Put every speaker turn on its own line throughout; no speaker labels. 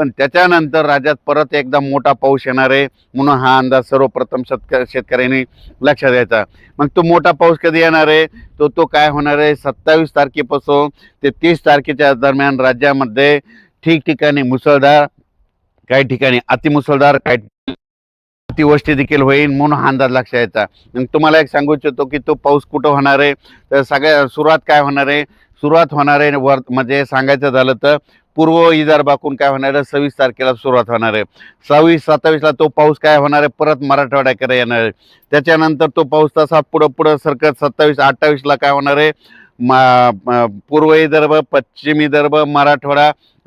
पण त्याच्यानंतर राज्यात परत एकदा मोठा पाऊस येणार आहे म्हणून हा अंदाज सर्वप्रथम शेतक शेतकऱ्यांनी लक्षात द्यायचा मग तो मोठा पाऊस कधी येणार आहे? तो तो काय होणार आहे? सत्तावीस तारखेपासून ते तीस तारखेच्या दरम्यान राज्यामध्ये ठिकठिकाणी मुसळधार काही ठिकाणी अतिमुसळधार काही अतिवृष्टी देखील होईल म्हणून हा अंदाज लक्षात यायचा. मग तुम्हाला एक सांगू इच्छितो की तो पाऊस कुठं होणार आहे? तर सगळ्या सुरुवात काय होणार आहे? सुरुवात होणार आहे वर म्हणजे सांगायचं झालं तर पूर्व विदर्भाकून काय होणार आहे? सव्वीस तारखेला सुरुवात होणार आहे. सव्वीस सत्तावीसला तो पाऊस काय होणार आहे? परत मराठवाड्याकडे येणार आहे. त्याच्यानंतर तो पाऊस तसा पुढं पुढं सरकत सत्तावीस अठ्ठावीसला काय होणार आहे? मा पूर्व विदर्भ पश्चिम विदर्भ मराठवाडा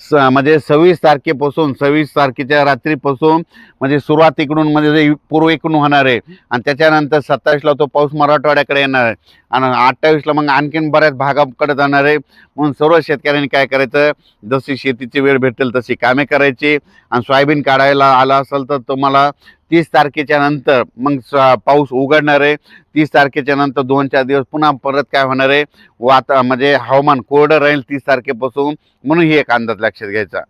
स म्हणजे सव्वीस तारखेपासून सव्वीस तारखेच्या रात्रीपासून म्हणजे सुरुवात इकडून म्हणजे पूर्वेकडून पूर्व इकडून होणार आहे. आणि त्याच्यानंतर सत्तावीसला तो पाऊस मराठवाड्याकडे येणार आहे. आणि अठ्ठावीसला मग आणखीन बऱ्याच भागाकडे जाणार आहे. म्हणून सर्व शेतकऱ्यांनी काय करायचं? जशी शेतीची वेळ भेटेल तशी कामे करायची. आणि सोयाबीन काढायला आला असेल तर तुम्हाला तीस तारखेच्या नंतर मग स- पाऊस उघडणार आहे. तीस तारखेच्या नंतर दोन चार दिवस पुन्हा परत काय होणार आहे? वाता म्हणजे हवामान कोरडं राहील तीस तारखेपासून. म्हणून ही एक अंदाज लक्षात घ्यायचा.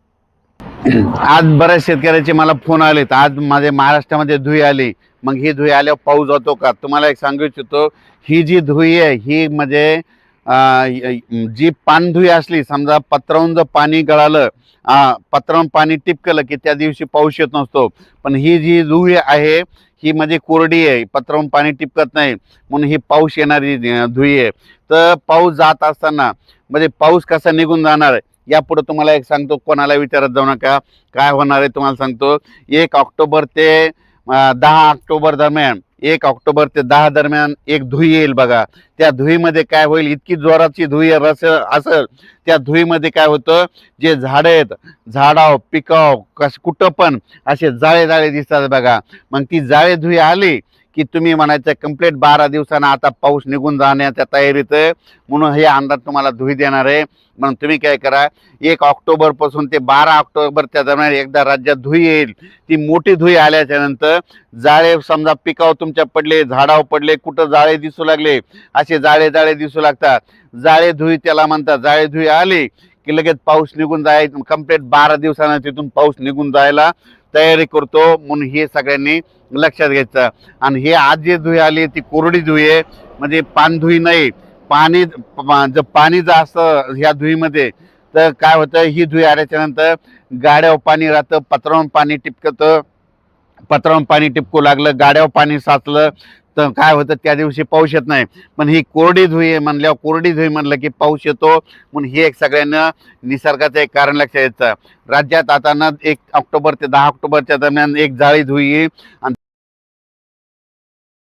आज बऱ्याच शेतकऱ्याचे मला फोन आले तर आज माझे महाराष्ट्रामध्ये धुई आली. मग ही धुई आल्यावर पाऊस जातो का? तुम्हाला एक सांगू इच्छितो ही जी धुई आहे ही म्हणजे जी पानधुई असली समजा पत्रावून जर पाणी गळालं पत्रावून पाणी टिपकलं की त्या दिवशी पाऊस येत नसतो. पण ही जी धुई आहे ही म्हणजे कोरडी आहे पत्रावून पाणी टिपकत नाही म्हणून ही पाऊस येणारी धुळी धुई आहे. तर पाऊस जात असताना म्हणजे पाऊस कसा निघून जाणार यापुढे तुम्हाला एक सांगतो कोणाला विचारत जाऊ नका. काय होणार आहे तुम्हाला सांगतो. एक ऑक्टोबर ते दहा ऑक्टोबर दरम्यान एक ऑक्टोबर ते दहा दरम्यान एक धुई येईल बघा. त्या धुईमध्ये काय होईल? इतकी जोराची धुई रस असेल. त्या धुईमध्ये काय होतं? जे झाडं आहेत झाडाव पिकाव कस कुठं पण असे जाळे जाळे दिसतात बघा. मग ती जाळे धुई आली की तुम्ही म्हणायचं कंप्लीट बारा दिवसानं आता पाऊस निघून जाण्याच्या तयारीत म्हणून हे अंदाज तुम्हाला धुई देणार आहे. म्हणून तुम्ही काय करा एक ऑक्टोबरपासून ते बारा ऑक्टोबरच्या दरम्यान एकदा राज्यात धुई येईल. ती मोठी धुई आल्याच्यानंतर जाळे समजा पिकाव तुमच्या पडले झाडावर पडले कुठं जाळे दिसू लागले असे जाळे जाळे दिसू लागतात. जाळे धुई त्याला म्हणतात जाळे धुई आली की लगेच पाऊस निघून जाय कंप्लीट बारा दिवसानं तिथून पाऊस निघून जायला तयारी करतो. म्हणून हे सगळ्यांनी लक्षात घ्यायचं. आणि हे आज जे धुई आली ती कोरडी धुई आहे. म्हणजे पानधुई नाही. पाणी जर पाणी जर असतं ह्या धुईमध्ये तर काय होतं? ही धुई आल्याच्यानंतर गाड्यावर पाणी राहतं पत्रावर पाणी टिपकतं. पत्रावर पाणी टिपकू लागलं गाड्यावर पाणी साचलं तर काय होतं त्या दिवशी पाऊस येत नाही. पण ही कोरडी धुई आहे म्हणल्यावर कोरडी धुई म्हणलं की पाऊस येतो. म्हणून हे एक सगळ्यांना निसर्गाचं एक कारण लक्षात यायचं राज्यात आता ना एक ऑक्टोबर ते दहा ऑक्टोबरच्या दरम्यान एक जाळी धुई. आणि